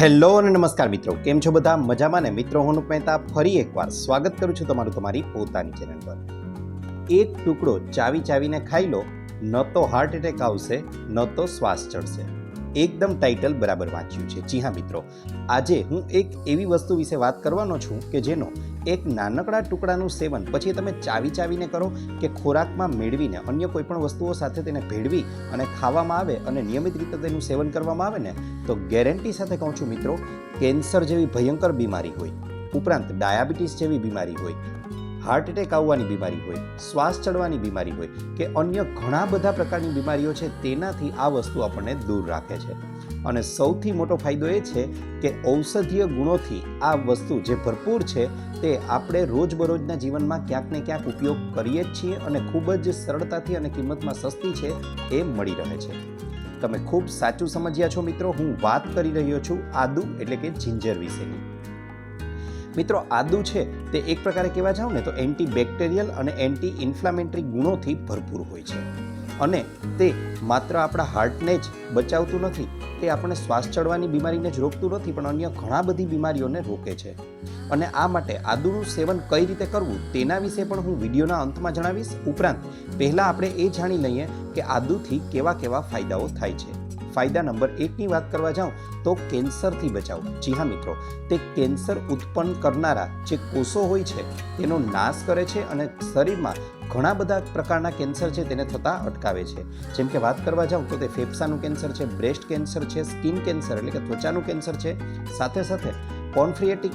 Hello અને નમસ્કાર મિત્રો, કેમ છો બધા? મજામાં ને? મિત્રો, હું મહેતા ફરી એકવાર સ્વાગત કરું છું તમારું તમારી પોતાની ચેનલ પર. એક ટુકડો ચાવી ચાવીને ખાઈ લો, ન તો હાર્ટ એટેક આવશે, ન તો શ્વાસ ચડશે. એકદમ ટાઇટલ બરાબર વાંચ્યું છે. જી હા મિત્રો, આજે હું એક એવી વસ્તુ વિશે વાત કરવાનો છું કે જેનો એક નાનકડા ટુકડાનું સેવન, પછી તમે ચાવી ચાવીને કરો કે ખોરાકમાં મેળવીને અન્ય કોઈપણ વસ્તુઓ સાથે તેને ભેળવી અને ખાવામાં આવે અને નિયમિત રીતે તેનું સેવન કરવામાં આવે ને, તો ગેરંટી સાથે કહું છું મિત્રો, કેન્સર જેવી ભયંકર બીમારી હોય, ઉપરાંત ડાયાબિટીસ જેવી બીમારી હોય હાર્ટ એટેક આવવાની બીમારી હોય, શ્વાસ ચડવાની બીમારી હોય કે અન્ય ઘણા બધા પ્રકારની બીમારીઓ છે, તેનાથી આ વસ્તુ આપણને દૂર રાખે છે. અને સૌથી મોટો ફાયદો એ છે કે ઔષધીય ગુણોથી આ વસ્તુ જે ભરપૂર છે, તે આપણે રોજબરોજના જીવનમાં ક્યાંક ને ક્યાંક ઉપયોગ કરીએ જ છીએ અને ખૂબ જ સરળતાથી અને કિંમતમાં સસ્તી છે, એ મળી રહે છે. તમે ખૂબ સાચું સમજ્યા છો મિત્રો, હું વાત કરી રહ્યો છું આદુ એટલે કે જિંજર વિશેની. મિત્રો, આદુ છે તે એક પ્રકારે કહેવા જાઓ ને તો એન્ટી બેક્ટેરિયલ અને એન્ટી ઇન્ફ્લામેટરી ગુણોથી ભરપૂર હોય છે. અને તે માત્ર આપણા હાર્ટને જ બચાવતું નથી, તે આપણને શ્વાસ ચડવાની બીમારીને જ રોકતું નથી, પણ અન્ય ઘણા બધી બીમારીઓને રોકે છે. અને આ માટે આદુનું સેવન કઈ રીતે કરવું તેના વિશે પણ હું વિડીયોના અંતમાં જણાવીશ. ઉપરાંત, પહેલાં આપણે એ જાણી લઈએ કે આદુથી કેવા કેવા ફાયદાઓ થાય છે. ફાયદા નંબર એકની વાત કરવા જાઉં, તો કેન્સરથી બચાવ. જી હા મિત્રો, તે કેન્સર ઉત્પન્ન કરનારા જે કોષો હોય છે, તેનો નાશ કરે છે અને શરીરમાં ઘણા બધા પ્રકારના કેન્સર છે તેને થતાં અટકાવે છે. જેમ કે વાત કરવા જાઉં તો તે ફેફસાનું કેન્સર છે, બ્રેસ્ટ કેન્સર છે, સ્કિન કેન્સર એટલે કે ત્વચાનું કેન્સર છે. સાથે સાથે કોન્ફ્રિએટિક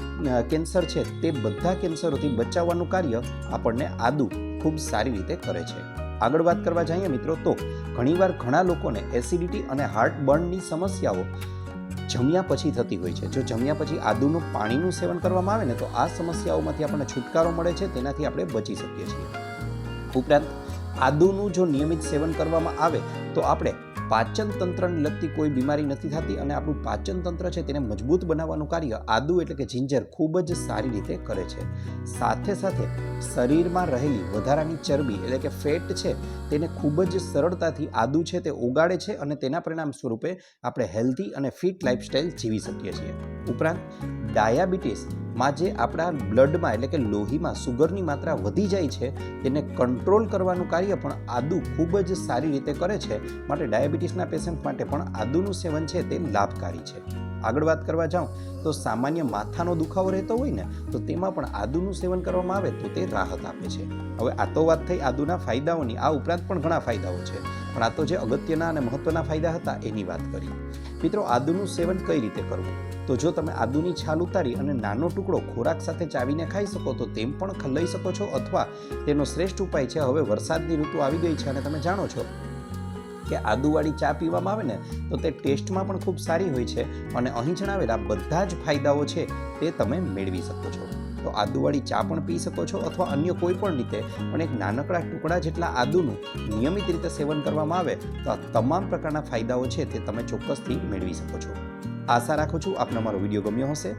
કેન્સર છે તે બધા કેન્સરોથી બચાવવાનું કાર્ય આપણને આદુ ખૂબ સારી રીતે કરે છે. આગળ વાત કરવા જઈએ મિત્રો તો ઘણીવાર ઘણા લોકોને એસિડિટી અને હાર્ટ બર્નની સમસ્યાઓ જમ્યા પછી થતી હોય છે. જો જમ્યા પછી આદુનું પાણીનું સેવન કરવામાં આવે ને તો આ સમસ્યાઓમાંથી આપણને છુટકારો મળે છે, તેનાથી આપણે બચી શકીએ છીએ. ઉપરાંત આદુનું જો નિયમિત સેવન કરવામાં આવે, તો આપણે પાચન તંત્રને લગતી કોઈ બીમારી નથી થતી અને આપણું પાચન તંત્ર છે તેને મજબૂત બનાવવાનું કાર્ય આદુ એટલે કે જિંજર ખૂબ જ સારી રીતે કરે છે. સાથે સાથે શરીરમાં રહેલી વધારાની ચરબી એટલે કે ફેટ છે, તેને ખૂબ જ સરળતાથી આદુ છે તે ઓગાળે છે અને તેના પરિણામ સ્વરૂપે આપણે હેલ્ધી અને ફિટ લાઇફસ્ટાઇલ જીવી શકીએ છીએ. ઉપરાંત ડાયાબિટીસમાં જે આપણા બ્લડમાં એટલે કે લોહીમાં સુગરની માત્રા વધી જાય છે, તેને કંટ્રોલ કરવાનું કાર્ય પણ આદુ ખૂબ જ સારી રીતે કરે છે. માટે ડાયાબિટીસના પેશન્ટ માટે પણ આદુનું સેવન છે તે લાભકારી છે. આગળ વાત કરવા જાઉં, તો સામાન્ય માથાનો દુખાવો રહેતો હોય ને, તો તેમાં પણ આદુનું સેવન કરવામાં આવે તો તે રાહત આપે છે. હવે આ તો વાત થઈ આદુના ફાયદાઓની, આ ઉપરાંત પણ ઘણા ફાયદાઓ છે. પણ આ તો જે અગત્યના અને મહત્વના ફાયદા હતા એની વાત કરી મિત્રો, આદુનું સેવન કઈ રીતે કરવું? તો જો તમે આદુની છાલ ઉતારી અને નાનો ટુકડો ખોરાક સાથે ચાવીને ખાઈ શકો, તો તેમ પણ લઈ શકો છો, અથવા તેનો શ્રેષ્ઠ ઉપાય છે, હવે વરસાદની ઋતુ આવી ગઈ છે અને તમે જાણો છો કે આદુવાળી ચા પીવામાં આવે ને, તો તે ટેસ્ટમાં પણ ખૂબ સારી હોય છે અને અહીં જણાવેલા બધા જ ફાયદાઓ છે તે તમે મેળવી શકો છો. તો આદુવાળી ચા પણ પી શકો છો અથવા અન્ય કોઈ પણ રીતે, પણ એક નાનકડા ટુકડા જેટલા આદુનું નિયમિત રીતે સેવન કરવામાં આવે, તો આ તમામ પ્રકારના ફાયદાઓ છે તે તમે ચોક્કસથી મેળવી શકો છો. આશા રાખું છું આપને અમારો વીડિયો ગમ્યો હશે.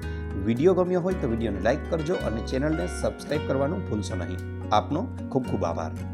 વીડિયો ગમ્યો હોય તો વિડીયોને લાઇક કરજો અને ચેનલને સબસ્ક્રાઈબ કરવાનું ભૂલશો નહીં. આપનો ખૂબ ખૂબ આભાર.